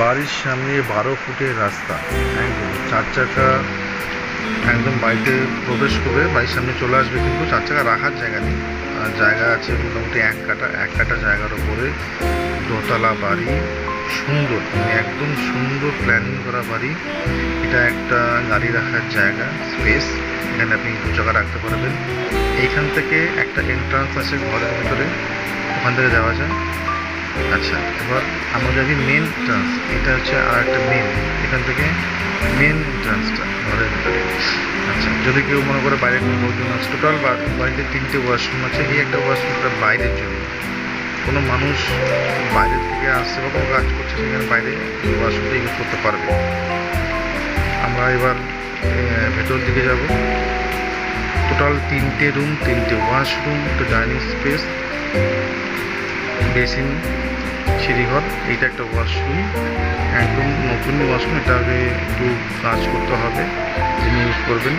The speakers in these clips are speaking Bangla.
বাড়ির সামনে বারো ফুটের রাস্তা, একদম চার চাকা, একদম বাড়িতে প্রবেশ করবে, বাড়ির সামনে চলে আসবে কিন্তু চার চাকা রাখার জায়গা নেই। জায়গা আছে মোটামুটি এক কাটা এক কাটা জায়গার ওপরে। দোতলা বাড়ি, সুন্দর মানে একদম সুন্দর প্ল্যানিং করা বাড়ি। এটা একটা গাড়ি রাখার জায়গা স্পেস এখানে আপনি দু চাকা রাখতে পারবেন। এইখান থেকে একটা এন্ট্রান্স আছে ঘরের ভিতরে, ওখান থেকে যাওয়া যায়। আচ্ছা এবার আমরা যদি মেন এন্ট্রান্স এটা হচ্ছে আর একটা মেন এখান থেকে মেন এন্ট্রান্সটা ঘরের ভিতরে আচ্ছা যদি কেউ মনে করে বাইরে কোনো লোকজন আছে টোটাল বাড়িতে তিনটে ওয়াশরুম আছে, এই একটা ওয়াশরুমটা বাইরের জন্য। কোনো মানুষ বাইরে থেকে আসছে বা কোনো কাজ করছে, সেখানে বাইরে ওয়াশরুমটা ইউজ করতে পারবে। আমরা এবার ভেতর দিকে যাব। টোটাল তিনটে রুম তিনটে ওয়াশরুম একটা ডাইনিং স্পেস বেসিন সিঁড়িঘর, এইটা একটা ওয়াশরুম একদম নতুন ওয়াশরুম এটাকে একটু কাজ করতে হবে, যিনি ইউজ করবেন।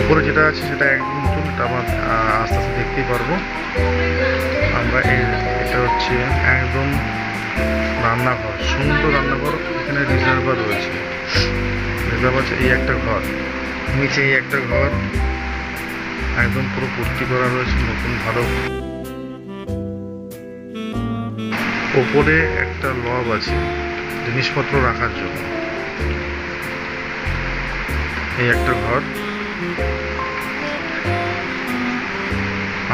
ওপরে যেটা আছে সেটা একদম নতুন, এটা আমরা আস্তে আস্তে দেখতেই পারব। আমরা এটা হচ্ছে একদম রান্নাঘর, সুন্দর রান্নাঘর, এখানে রিজার্ভার রয়েছে। রিজার্ভার আছে এই একটা ঘর, নিচে এই একটা ঘর। একদম পুরো ভর্তি করা রয়েছে, নতুন ভালো। ওপরে একটা লব আছে, জিনিসপত্র রাখার জন্য। এই একটা ঘর।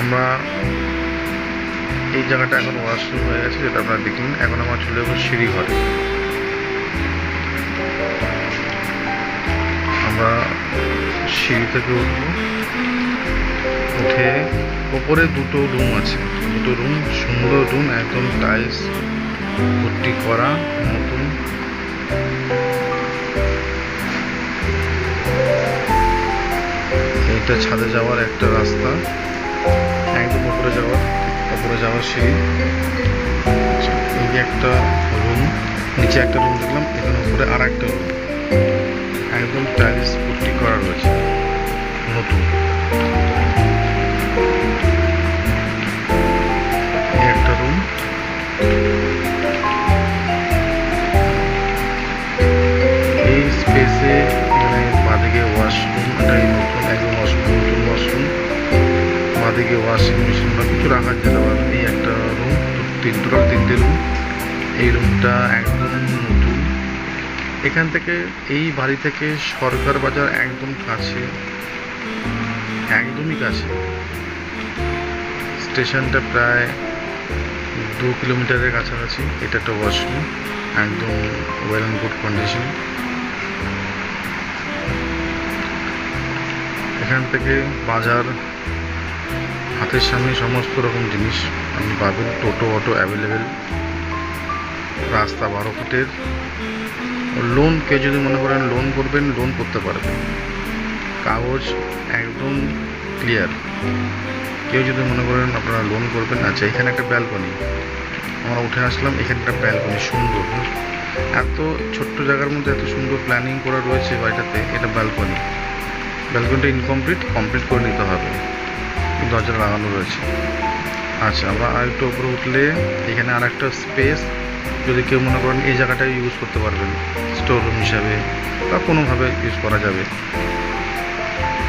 আমরা এই জায়গাটা এখন ওয়াশরুম হয়ে গেছে, যেটা আপনারা দেখলেন। এখন আমার চলে যাব সিঁড়ি ঘরে। আমরা সিঁড়ি থেকে উঠবো। উঠে ওপরে দুটো রুম আছে। দুটো রুম, সুন্দর রুম, একদম টাইলস ভর্তি করা নতুন। এইটা ছাদে যাওয়ার একটা রাস্তা। একদম উপরে যাওয়ার উপরে যাওয়ার সিঁড়ি। একটা রুম, নিচে একটা রুম দেখলাম, এখানে উপরে আর একটা রুম। একদম টাইলস ভর্তি করা রয়েছে। একদম ওয়াশরুম নতুন ওয়াশরুম। বাদিকে ওয়াশিং মেশিন বা কিছু রাখার যেতে পারে এই একটা রুম তিন টোটাল তিনটে রুম এই রুমটা একদম নতুন। এখান থেকে এই বাড়ি থেকে সরকার বাজার একদম কাছে। একদমই কাছে। স্টেশনটা প্রায় দু কিলোমিটারের কাছাকাছি। এটা একটা ওয়াশরুম একদম ওয়েল অ্যান্ড গুড কন্ডিশন এখান থেকে বাজার, হাতের সামনে সমস্ত রকম জিনিস আপনি পাবেন, টোটো, অটো অ্যাভেলেবেল রাস্তা বারো ফুটের। লোন কেউ যদি মনে করেন লোন করবেন লোন করতে পারবেন। কাগজ একদম ক্লিয়ার কেউ যদি মনে করেন আপনারা লোন করবেন আচ্ছা এখানে একটা ব্যালকনি আমরা উঠে আসলাম, এখানে একটা ব্যালকনি সুন্দর। এত ছোট্ট জায়গার মধ্যে এত সুন্দর প্ল্যানিং করা রয়েছে বাড়িটাতে, এটা ব্যালকনি ব্যালকনিটা ইনকমপ্লিট কমপ্লিট করে নিতে হবে। দরজা লাগানো রয়েছে। আচ্ছা আমরা আর একটু উপরে উঠলে এখানে আর একটা স্পেস যদি কেউ মনে করেন এই জায়গাটা ইউজ করতে পারবেন স্টোর রুম হিসাবে, বা কোনোভাবে ইউজ করা যাবে।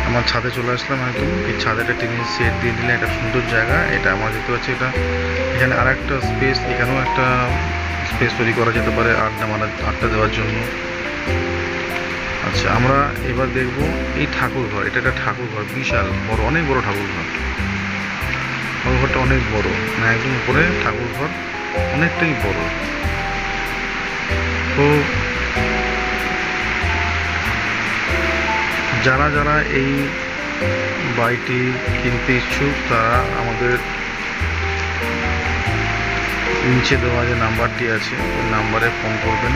আমার ছাদে চলে আসলাম একদম। এই ছাদে একটা টিনের সেট দিয়ে দিলে একটা সুন্দর জায়গা। এটা আমার দেখতে পাচ্ছি, এটা এখানে আর একটা স্পেস এখানেও একটা স্পেস তৈরি করা যেতে পারে আড্ডা মারা, আড্ডা দেওয়ার জন্য। আচ্ছা আমরা এবার দেখব এই ঠাকুর ঘর এটা একটা ঠাকুর ঘর বিশাল, বড়, অনেক বড় ঠাকুর ঘর ঠাকুর ঘরটা অনেক বড় মানে একদম উপরে ঠাকুর ঘর অনেকটাই বড়। তো যারা যারা এই বাড়িটি কিনতে ইচ্ছুক, তারা আমাদের নিচে দেওয়া যে নাম্বারটি আছে, ওই নাম্বারে ফোন করবেন।